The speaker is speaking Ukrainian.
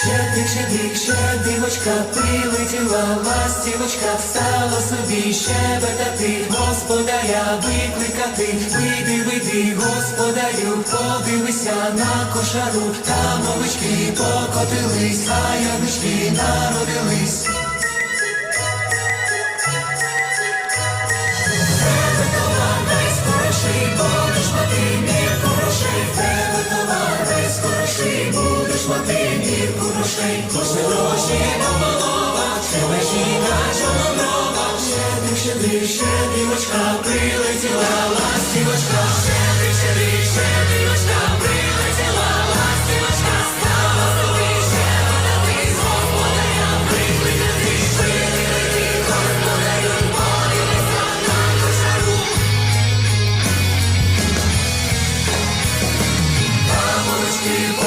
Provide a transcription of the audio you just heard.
Щедрик, щедрик, щедрівочка, прилетіла ластівочка, стала собі щебетати, господаря викликати, вийди, вийди, господарю, подивися на кошару, там овечки покотились, а ягнички народились. Хороший, будеш мати кожне гроші пополова, це вежіна, чорна брова, щедрик, щедрик, щедрівочка, прилетіла, ластівочка, щедрик, щедрик, щедрівочка, прилетіла, ластівочка, стала собі, ще вона ти з господаря, прилетіла ти, прилетіла ти, господарю, подивися на кошару. Бабочки, бабочки,